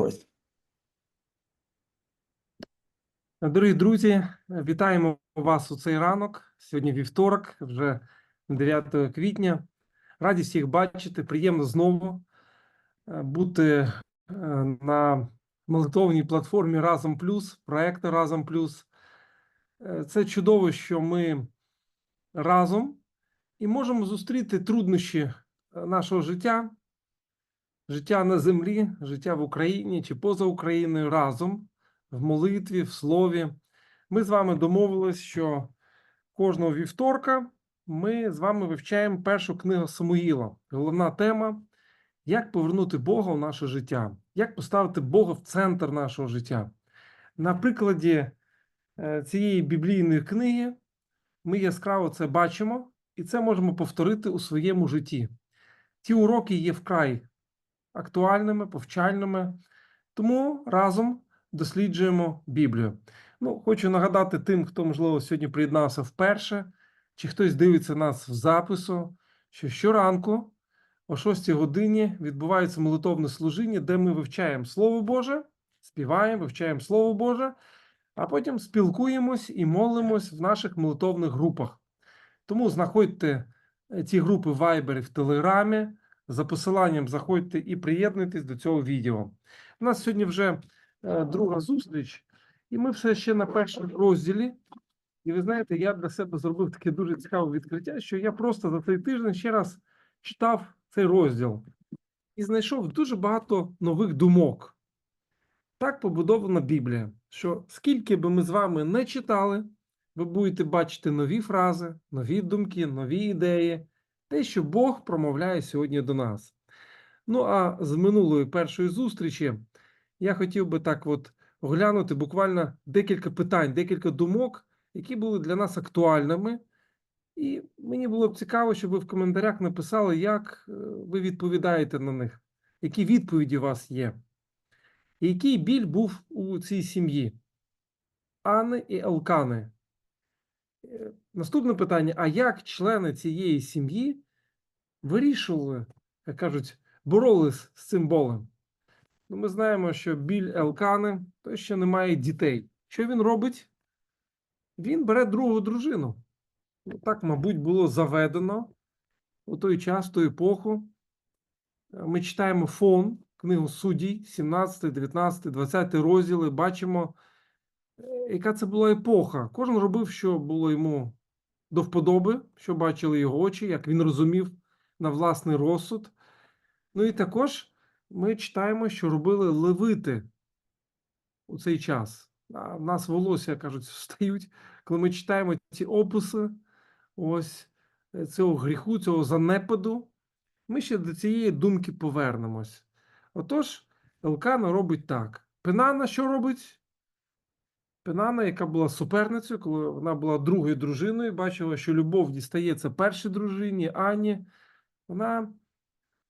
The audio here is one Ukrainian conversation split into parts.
Ось. Дорогі друзі, вітаємо вас у цей ранок. Сьогодні вівторок, вже 9 квітня. Раді всіх бачити. Приємно знову е, бути е, на молитовній платформі Разом Плюс, проекту Разом Плюс. Е, Це чудово, що ми разом і можемо зустріти труднощі нашого життя, життя на землі, життя в Україні чи поза Україною разом в молитві, в слові. Ми з вами домовились, що кожного вівторка ми з вами вивчаємо першу книгу Самуїла. Головна тема як повернути Бога в наше життя, як поставити Бога в центр нашого життя. На прикладі е, цієї біблійної книги ми яскраво це бачимо, і це можемо повторити у своєму житті. Ті уроки є вкрай актуальними, повчальними, тому разом досліджуємо Біблію. Ну, хочу нагадати тим, хто, можливо, сьогодні приєднався вперше, чи хтось дивиться нас в запису, що щоранку о 6 годині відбувається молитовне служіння, де ми вивчаємо Слово Боже, співаємо, вивчаємо Слово Боже, а потім спілкуємось і молимось в наших молитовних групах. Тому знаходьте е, ці групи в Viber і в Телеграмі. За посиланням заходьте і приєднуйтесь до цього відео. У нас сьогодні вже е, друга зустріч, і ми все ще на першому розділі. І ви знаєте, я для себе зробив таке дуже цікаве відкриття, що я просто за цей тиждень ще раз читав цей розділ і знайшов дуже багато нових думок. Так побудована Біблія, що скільки би ми з вами не читали, ви будете бачити нові фрази, нові думки, нові ідеї, те, що Бог промовляє сьогодні до нас. Ну а з минулої першої зустрічі я хотів би так от оглянути буквально декілька питань, декілька думок, які були для нас актуальними. І мені було б цікаво, щоб ви в коментарях написали, як е, ви відповідаєте на них, які відповіді у вас є. І який біль був у цій сім'ї Анни і Елкани. Наступне питання: а як члени цієї сім'ї вирішували, як кажуть, боролись з цим болем? Ну, ми знаємо, що біль Елкани той ще не має дітей. Що він робить? Він бере другу дружину. Ну, так, мабуть, було заведено у той час, ту епоху. Е, Ми читаємо фон, книгу суддій, 17, 19, 20 розділи, бачимо, яка це була епоха. Кожен робив, що було йому до вподоби, що бачили його очі, як він розумів на власний розсуд. Ну і також ми читаємо, що робили левити у цей час. А в нас волосся, кажуть, встають, коли ми читаємо ці описи ось е, цього гріху, цього занепаду. Ми ще до цієї думки повернемось. Отож, Елкана робить так. Пенана що робить? Пенана, яка була суперницею, коли вона була другою дружиною, бачила, що любов дістається першій дружині, Анні, вона е,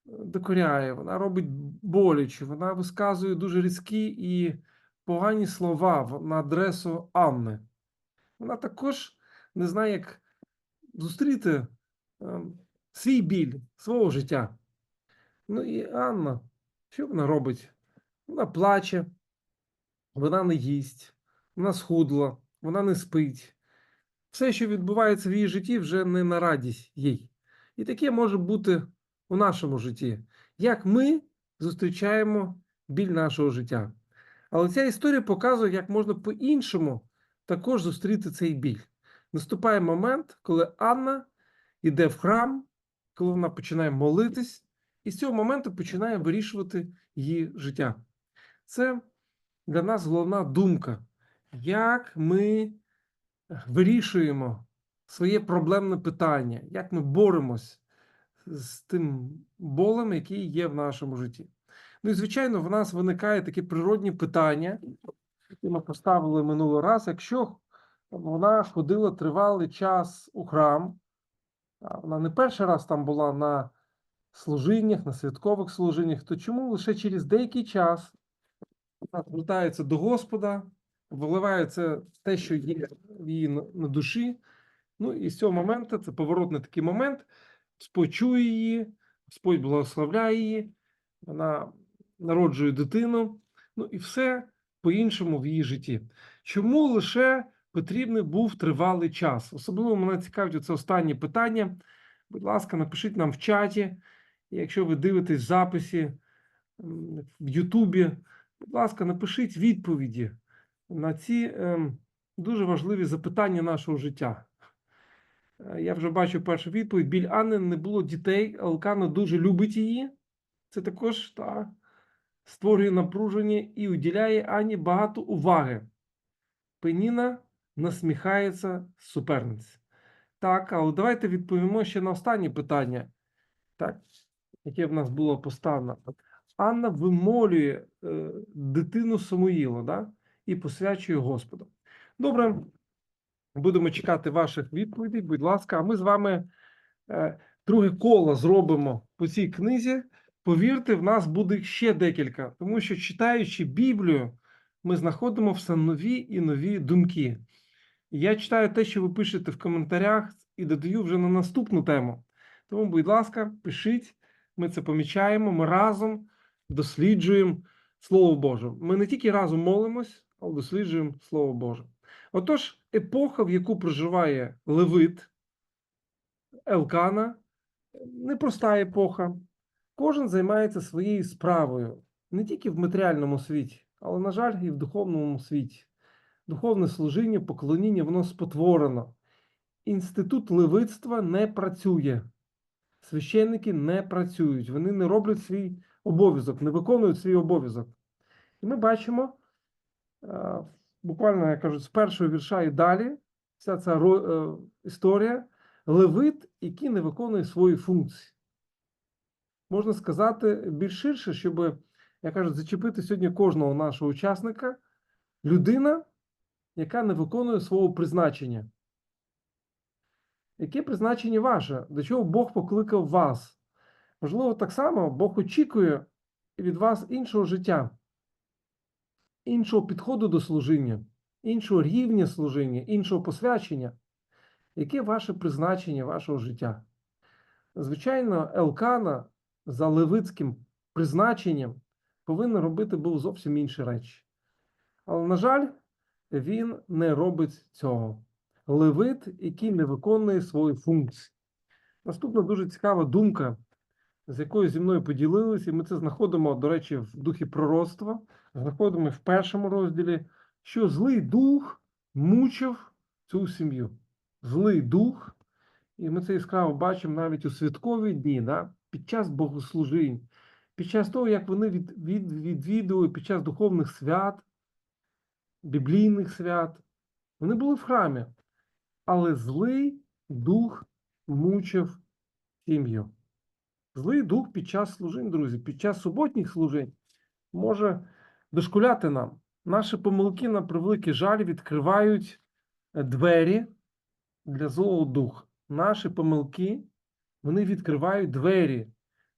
докоряє, вона робить боляче, вона висказує дуже різкі і погані слова на адресу Анни. Вона також не знає, як зустріти ем, свій біль, свого життя. Ну і Анна, що вона робить? Вона плаче, вона не їсть, вона схудла, вона не спить. Все, що відбувається в її житті, вже не на радість їй. І таке може бути у нашому житті. Як ми зустрічаємо біль нашого життя. Але ця історія показує, як можна по-іншому також зустріти цей біль. Наступає момент, коли Анна йде в храм, коли вона починає молитись, і з цього моменту починає вирішувати її життя. Це для нас головна думка, як ми вирішуємо своє проблемне питання, як ми боремось з тим болем, який є в нашому житті. Ну і звичайно, в нас виникає таке природні питання, які ми поставили минулий раз. Якщо вона ходила тривалий час у храм, вона не перший раз там була на служіннях, на святкових служіннях, то чому лише через деякий час вона звертається до Господа, виливає це те, що є в її на душі. Ну і з цього моменту це поворотний такий момент. Господь чує її, Господь благословляє її, вона народжує дитину. Ну і все по-іншому в її житті. Чому лише потрібний був тривалий час? Особливо мене цікавить це останнє питання. Будь ласка, напишіть нам в чаті. Якщо ви дивитесь в записі в Ютубі, будь ласка, напишіть відповіді на ці ем, дуже важливі запитання нашого життя. Е, Я вже бачу першу відповідь. Біль Анни не було дітей, але Елкана дуже любить її. Це також так, створює напруження і уділяє Ані багато уваги. Пеніна насміхається з суперниць. Так, але давайте відповімо ще на останнє питання, так, яке в нас було поставлено. Анна вимолює е, дитину Самуїла да, і посвячує Господу. Добре, будемо чекати ваших відповідей, будь ласка, а ми з вами е, друге коло зробимо по цій книзі. Повірте, в нас буде ще декілька, тому що читаючи Біблію, ми знаходимо все нові і нові думки. Я читаю те, що ви пишете в коментарях, і додаю вже на наступну тему. Тому, будь ласка, пишіть, ми це помічаємо, ми разом досліджуємо Слово Боже. Ми не тільки разом молимось, досліджуємо Слово Боже. Отож, епоха, в яку проживає Левит, Елкана, непроста епоха. Кожен займається своєю справою не тільки в матеріальному світі, але, на жаль, і в духовному світі. Духовне служіння, поклоніння, воно спотворено. Інститут левицтва не працює. Священники не працюють, вони не роблять свій обов'язок, не виконують свій обов'язок. І ми бачимо, буквально, як кажуть, з першого вірша і далі, вся ця е, історія, левит, який не виконує свої функції можна сказати більш ширше, щоб, як кажуть, зачепити сьогодні кожного нашого учасника, людина, яка не виконує свого призначення. Яке призначення ваше? До чого Бог покликав вас? Можливо, так само Бог очікує від вас іншого життя, іншого підходу до служіння, іншого рівня служіння, іншого посвячення. Яке ваше призначення вашого життя? Звичайно, Елкана за левицьким призначенням повинен робити був зовсім інші речі. Але, на жаль, він не робить цього. Левит, який не виконує свої функції. Наступна дуже цікава думка, з якою зі мною поділилися, і ми це знаходимо, до речі, в духі пророцтва, знаходимо в першому розділі, що злий дух мучив цю сім'ю. Злий дух, і ми це яскраво бачимо навіть у святкові дні, да? під час богослужінь, під час того, як вони від, від, відвідували під час духовних свят, біблійних свят, вони були в храмі, але злий дух мучив сім'ю. Злий дух під час служінь, друзі, під час суботніх служінь може дошкуляти нам. Наші помилки, на превеликий жаль, відкривають е, двері для злого духа. Наші помилки вони відкривають двері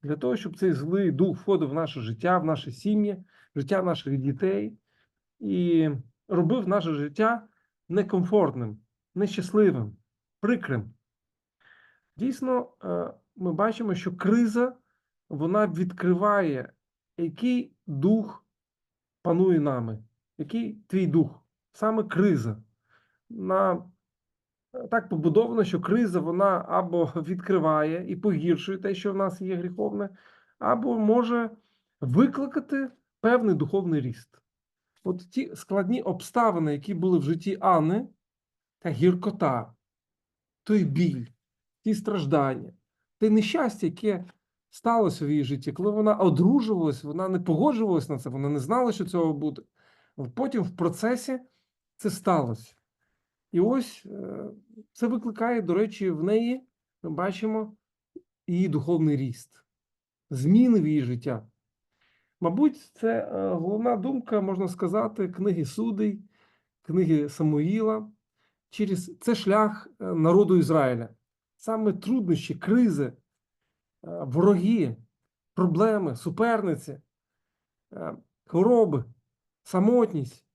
для того, щоб цей злий дух входив в наше життя, в наші сім'ї, в життя наших дітей і робив наше життя некомфортним, нещасливим, прикрим. Дійсно, е, ми бачимо, що криза вона відкриває, який дух панує нами, який твій дух, саме криза. На так побудовано, що криза вона або відкриває і погіршує те, що в нас є гріховне, або може викликати певний духовний ріст. От ті складні обставини, які були в житті Анни, та гіркота, той біль, ті страждання, те нещастя, яке сталося в її житті, коли вона одружувалась, вона не погоджувалась на це, вона не знала, що цього буде. Потім в процесі це сталося. І ось е, це викликає, до речі, в неї ми бачимо її духовний ріст, зміни в її життя. Мабуть, це е, головна думка, можна сказати, книги Судей, книги Самуїла. Через це шлях е, народу Ізраїля. Саме труднощі, кризи, вороги, проблеми, суперниці, е, хвороби, самотність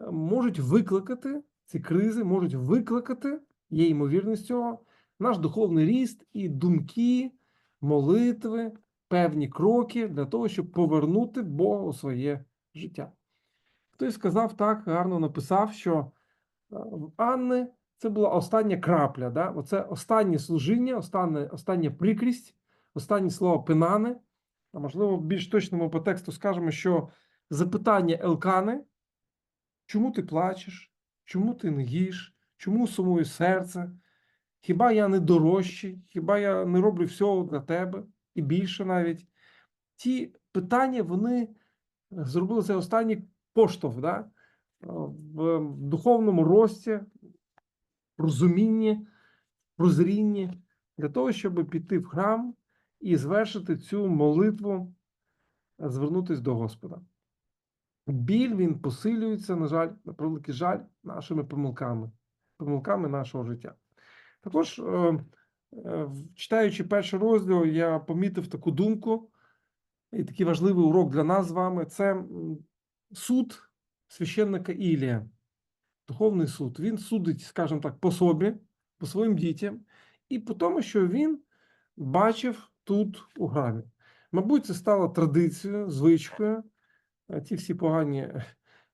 е, можуть викликати ці кризи, можуть викликати, є ймовірність цього, наш духовний ріст і думки, молитви, певні кроки для того, щоб повернути Бога у своє життя. Хтось сказав так, гарно написав, що е, в Анни це була остання крапля. Да? Оце останнє служіння, останнє, остання прикрість, останні слова Пинани. А можливо, більш точному по тексту скажемо, що запитання Елкани, чому ти плачеш, чому ти не їш, чому сумує серце? Хіба я не дорожчий, хіба я не роблю всього для тебе і більше навіть? Ті питання вони зробили цей останній поштовх да? в в духовному рості, розумінні, прозрінні для того, щоб піти в храм і звершити цю молитву, звернутися до Господа. Біль він посилюється, на жаль, на превеликий жаль, нашими помилками, помилками нашого життя. Також, е, е, читаючи перший розділ, я помітив таку думку, і такий важливий урок для нас з вами це суд священника Ілія, духовний суд. Він судить, скажімо так, по собі, по своїм дітям, і по тому, що він бачив тут у храмі. Мабуть, це стало традицією, звичкою, е, ті всі погані е,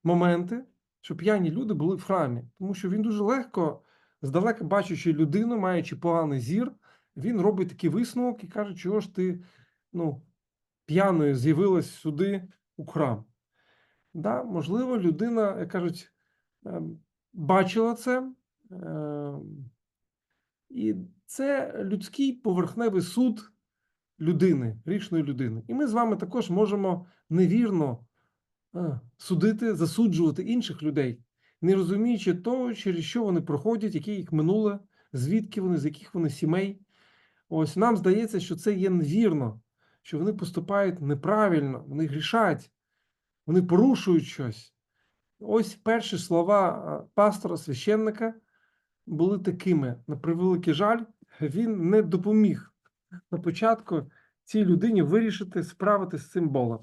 моменти, що п'яні люди були в храмі, тому що він дуже легко, здалека бачачи людину, маючи поганий зір, він робить такий висновок і каже, чого ж ти ну, п'яною з'явилась сюди у храм. Да, можливо, людина, як кажуть, ем, бачила це, і це людський поверхневий суд людини, грішної людини. І ми з вами також можемо невірно судити, засуджувати інших людей, не розуміючи того, через що вони проходять, яке їх минуле, звідки вони, з яких вони сімей. Ось нам здається, що це є невірно, що вони поступають неправильно, вони грішать, вони порушують щось. Ось перші слова пастора священника були такими. На превеликий жаль, він не допоміг на початку цій людині вирішити справитися з цим болем.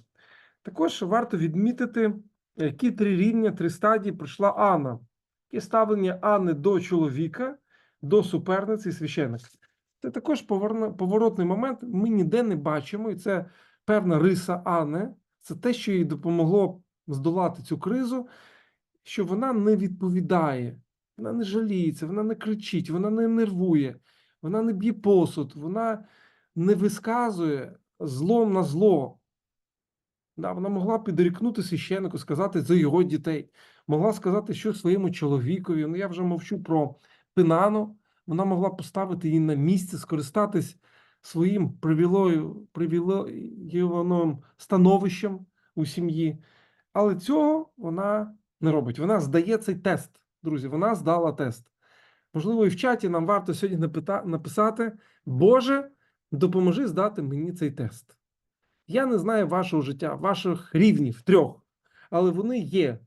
Також варто відмітити, які три рівня, три стадії пройшла Анна. Яке ставлення Анни до чоловіка, до суперниці і священника. Це також поворотний момент. Ми ніде не бачимо, і це певна риса Анни. Це те, що їй допомогло здолати цю кризу, що вона не відповідає, вона не жаліється, вона не кричить, вона не нервує, вона не б'є посуд, вона не висказує злом на зло. Да, вона могла підрікнути священнику, сказати за його дітей, могла сказати щось своєму чоловікові. Ну, я вже мовчу про Пинану. Вона могла поставити її на місце, скористатись своїм привілейованим становищем у сім'ї. Але цього вона не робить. Вона здає цей тест, друзі. Вона здала тест. Можливо, і в чаті нам варто сьогодні написати: Боже, допоможи здати мені цей тест. Я не знаю вашого життя, ваших рівнів трьох, але вони є.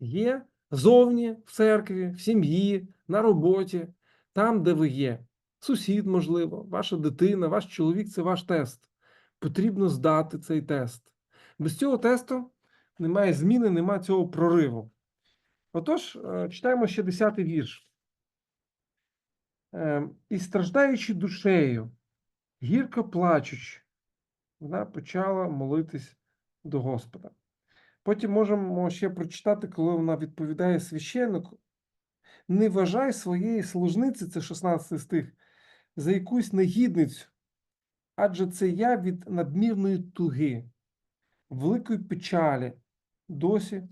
Є зовні, в церкві, в сім'ї, на роботі, там, де ви є. Сусід, можливо, ваша дитина, ваш чоловік це ваш тест. Потрібно здати цей тест. Без цього тесту немає зміни, немає цього прориву. Отож, е, читаємо ще 10-й вірш. Е, І страждаючи душею, гірко плачучи, вона почала молитись до Господа. Потім можемо ще прочитати, коли вона відповідає священнику: не вважай своєї служниці, це 16 стих, за якусь негідницю, адже це я від надмірної туги, великої печалі досі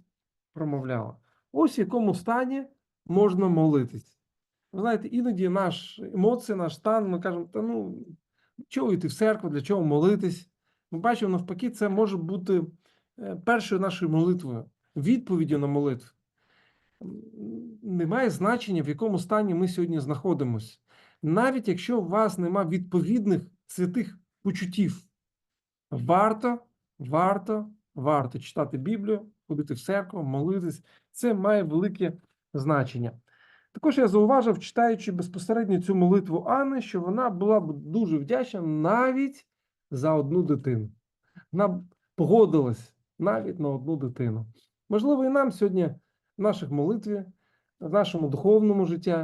промовляла. Ось в якому стані можна молитись. Ви знаєте, іноді наш емоції, наш стан, ми кажемо, та ну, чого йти в церкву, для чого молитись? Ми бачимо, навпаки, це може бути е, першою нашою молитвою, відповіддю на молитву. Немає значення, в якому стані ми сьогодні знаходимося. Навіть якщо у вас нема відповідних святих почуттів, варто, варто, варто читати Біблію, ходити в церкву, молитись. Це має велике значення. Також я зауважив, читаючи безпосередньо цю молитву Анни, що вона була б дуже вдячна навіть за одну дитину. Вона погодилась навіть на одну дитину. Можливо, і нам сьогодні в наших молитві, в нашому духовному житті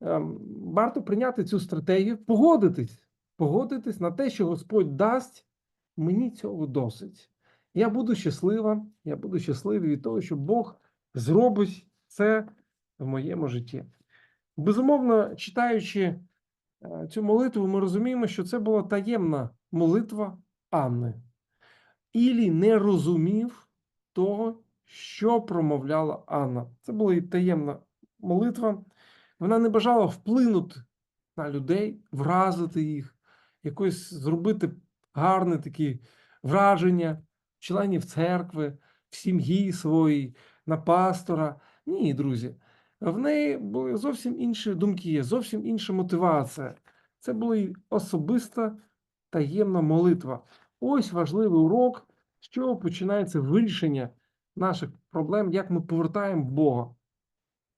ем, варто прийняти цю стратегію, погодитись, погодитись на те, що Господь дасть, мені цього досить. Я буду щаслива, я буду щасливий від того, що Бог зробить це в моєму житті. Безумовно, читаючи е, цю молитву, ми розуміємо, що це була таємна молитва Анни. Ілі не розумів того, що промовляла Анна. Це була і таємна молитва. Вона не бажала вплинути на людей, вразити їх, якось зробити гарне такі враження членів церкви, в сім'ї своїй, на пастора. Ні, друзі. В неї були зовсім інші думки, зовсім інша мотивація. Це була й особиста таємна молитва. Ось важливий урок, з чого починається вирішення наших проблем, як ми повертаємо Бога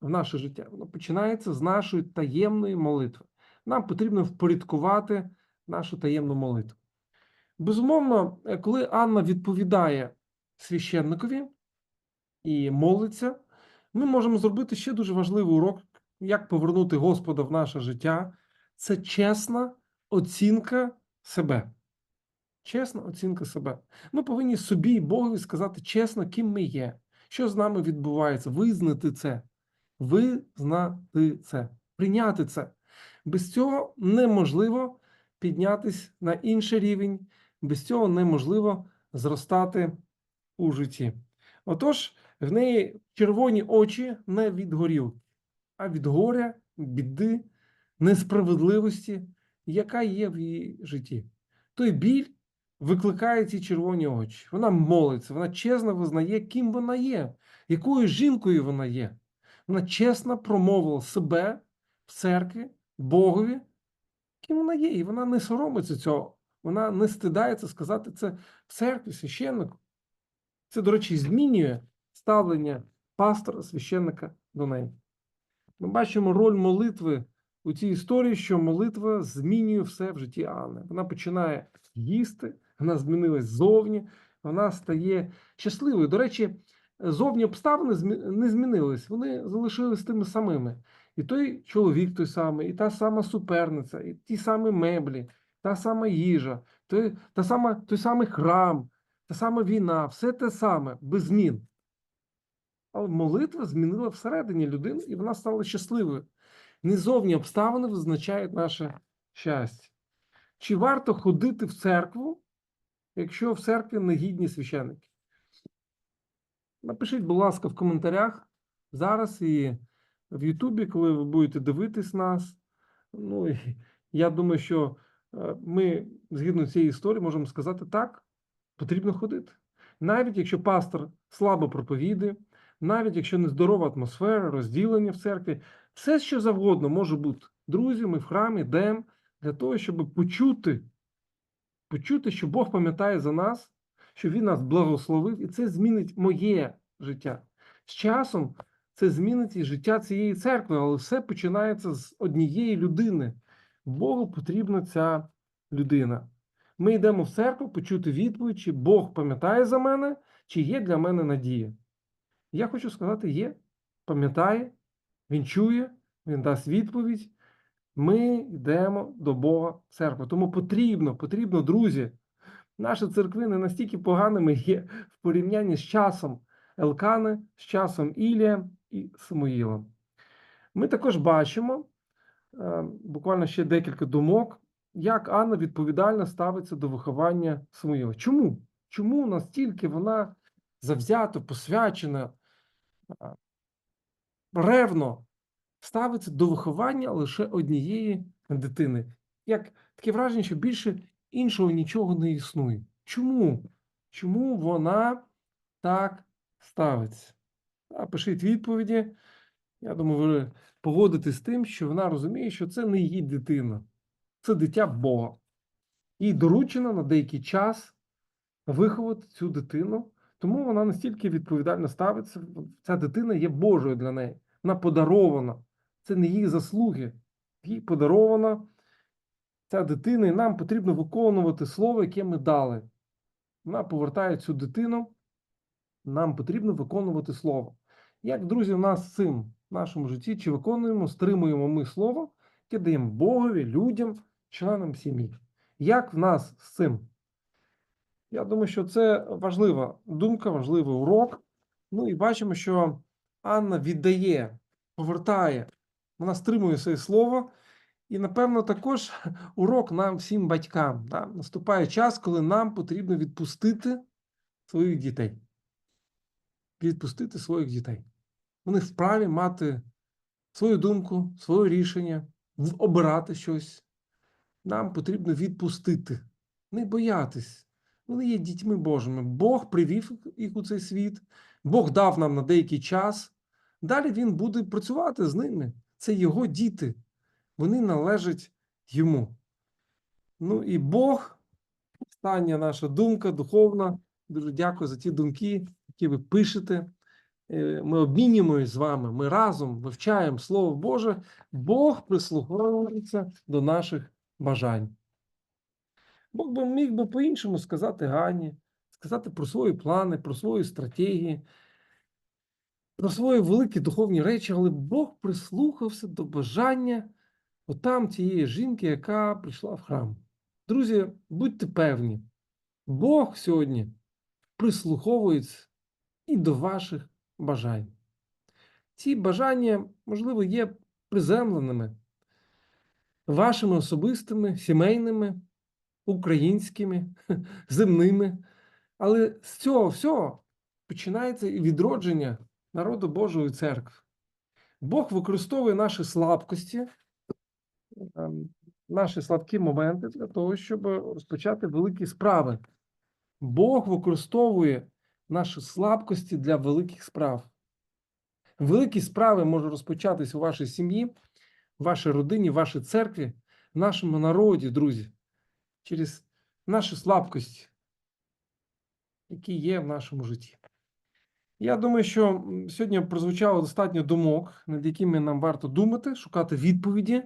в наше життя. Воно починається з нашої таємної молитви. Нам потрібно впорядкувати нашу таємну молитву. Безумовно, е, коли Анна відповідає священникові і молиться, ми можемо зробити ще дуже важливий урок, як повернути Господа в наше життя. Це чесна оцінка себе. Чесна оцінка себе. Ми повинні собі і Богові сказати чесно, ким ми є, що з нами відбувається, визнати це, визнати це, прийняти це. Без цього неможливо піднятися на інший рівень, без цього неможливо зростати у житті. Отож, в неї червоні очі не від горілки, а від горя, біди, несправедливості, яка є в її житті. Той біль викликає ці червоні очі. Вона молиться, вона чесно визнає, ким вона є, якою жінкою вона є. Вона чесно промовила себе в церкві, Богові, ким вона є, і вона не соромиться цього. Вона не стидається сказати це в церкві, священнику. Це, до речі, змінює ставлення пастора, священника до неї. Ми бачимо роль молитви у цій історії, що молитва змінює все в житті Анни. Вона починає їсти, вона змінилась ззовні, вона стає щасливою. До речі, зовні обставини не змінились, вони залишились тими самими. І той чоловік той самий, і та сама суперниця, і ті самі меблі, та сама їжа, той, та сама, той самий храм, та сама війна, все те саме, без змін. Але молитва змінила всередині людину, і вона стала щасливою. Не обставини визначають наше щастя. Чи варто ходити в церкву, якщо в церкві негідні священники? Напишіть, будь ласка, в коментарях зараз і в Ютубі, коли ви будете дивитись нас. Ну, і я думаю, що е, ми, згідно цієї історії, можемо сказати так, потрібно ходити. Навіть якщо пастор слабо проповідує, навіть якщо нездорова атмосфера, розділення в церкві, все, що завгодно може бути. Друзі, ми в храмі йдемо для того, щоб почути, почути, що Бог пам'ятає за нас, що Він нас благословив, і це змінить моє життя. З часом це змінить і життя цієї церкви, але все починається з однієї людини. Богу потрібна ця людина. Ми йдемо в церкву почути відповідь, чи Бог пам'ятає за мене, чи є для мене надія. Я хочу сказати: є, пам'ятає, він чує, він дасть відповідь. Ми йдемо до Бога в церкву. Тому потрібно, потрібно, друзі. Наші церкви не настільки поганими є в порівнянні з часом Елкани, з часом Ілія і Самуїлом. Ми також бачимо е, буквально ще декілька думок, як Анна відповідально ставиться до виховання Самуїла. Чому? Чому настільки вона завзято, посвячена, ревно ставиться до виховання лише однієї дитини? Як таке враження, що більше іншого нічого не існує. Чому? Чому вона так ставиться? Пишіть відповіді. Я думаю, ви погодитесь з тим, що вона розуміє, що це не її дитина, це дитя Бога. Їй доручено на деякий час виховати цю дитину, тому вона настільки відповідально ставиться. Ця дитина є Божою для неї. Вона подарована. Це не її заслуги. Їй подарована ця дитина, і нам потрібно виконувати слово, яке ми дали. Вона повертає цю дитину, нам потрібно виконувати слово. Як, друзі, у нас з цим в нашому житті, чи виконуємо, стримуємо ми слово, яке даємо Богові, людям, членам сім'ї? Як в нас з цим? Я думаю, що це важлива думка, важливий урок. Ну і бачимо, що Анна віддає, повертає, вона стримує своє слово. І, напевно, також урок нам, всім батькам. Да? Наступає час, коли нам потрібно відпустити своїх дітей. Відпустити своїх дітей. Вони вправі мати свою думку, своє рішення, обирати щось. Нам потрібно відпустити, не боятись. Вони є дітьми Божими. Бог привів їх у цей світ, Бог дав нам на деякий час. Далі Він буде працювати з ними. Це його діти. Вони належать йому. Ну і Бог, остання наша думка духовна. Дуже дякую за ті думки, які ви пишете. Е, Ми обмінюємося з вами, ми разом вивчаємо Слово Боже. Бог прислуховується до наших бажань. Бог би міг би по-іншому сказати Гані, сказати про свої плани, про свої стратегії, про свої великі духовні речі, але Бог прислухався до бажання отам тієї жінки, яка прийшла в храм. Друзі, будьте певні, Бог сьогодні прислуховується і до ваших бажань. Ці бажання, можливо, є приземленими, вашими особистими, сімейними, українськими, земними. Але з цього всього починається і відродження народу Божої церкви. Бог використовує наші слабкості, ем, наші слабкі моменти для того, щоб розпочати великі справи. Бог використовує наші слабкості для великих справ. Великі справи можуть розпочатись у вашій сім'ї, вашій родині, вашій церкві, нашому народі, друзі, через наші слабкості, які є в нашому житті. Я думаю, що сьогодні прозвучало достатньо думок, над якими нам варто думати, шукати відповіді.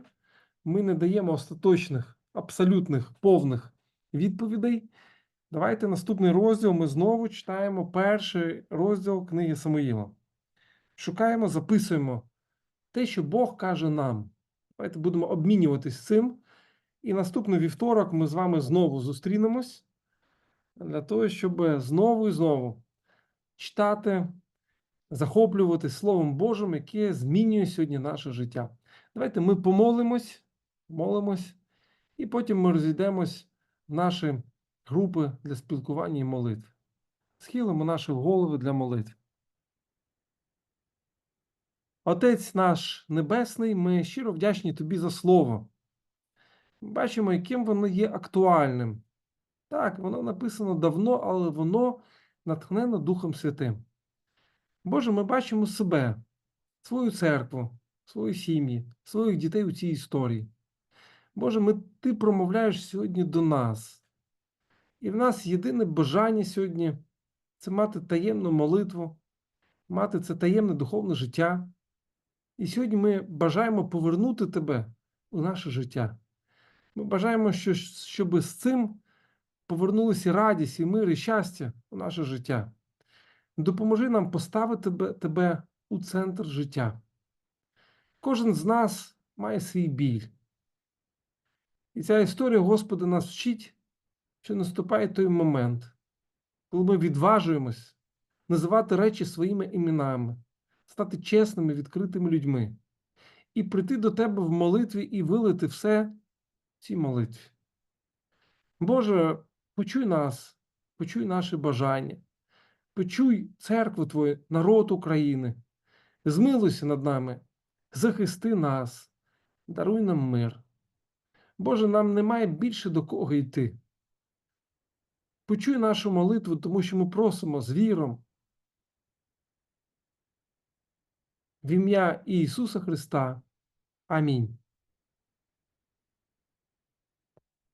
Ми не даємо остаточних, абсолютних, повних відповідей. Давайте наступний розділ ми знову читаємо перший розділ книги Самуїла. Шукаємо, записуємо те, що Бог каже нам. Давайте будемо обмінюватись цим. І наступний вівторок ми з вами знову зустрінемось для того, щоб знову і знову читати, захоплюватись Словом Божим, яке змінює сьогодні наше життя. Давайте ми помолимось, молимось, і потім ми розійдемось в наші групи для спілкування і молитв. Схилимо наші голови для молитв. Отець наш Небесний, ми щиро вдячні Тобі за Слово. Бачимо, яким воно є актуальним. Так, воно написано давно, але воно натхнено Духом Святим. Боже, ми бачимо себе, свою церкву, свої сім'ї, своїх дітей у цій історії. Боже, ми, Ти промовляєш сьогодні до нас. І в нас єдине бажання сьогодні це мати таємну молитву, мати це таємне духовне життя. І сьогодні ми бажаємо повернути тебе у наше життя. Ми бажаємо, що, щоб з цим повернулися радість і мир і щастя у наше життя. Допоможи нам поставити тебе, у центр життя. Кожен з нас має свій біль. І ця історія Господа нас вчить, що наступає той момент, коли ми відважуємось називати речі своїми іменами, стати чесними, відкритими людьми і прийти до тебе в молитві і вилити все цій молитві. Боже, почуй нас, почуй наші бажання, почуй церкву Твою, народ України, змилуйся над нами, захисти нас, даруй нам мир. Боже, нам немає більше до кого йти. Почуй нашу молитву, тому що ми просимо з віром. В ім'я Ісуса Христа. Амінь.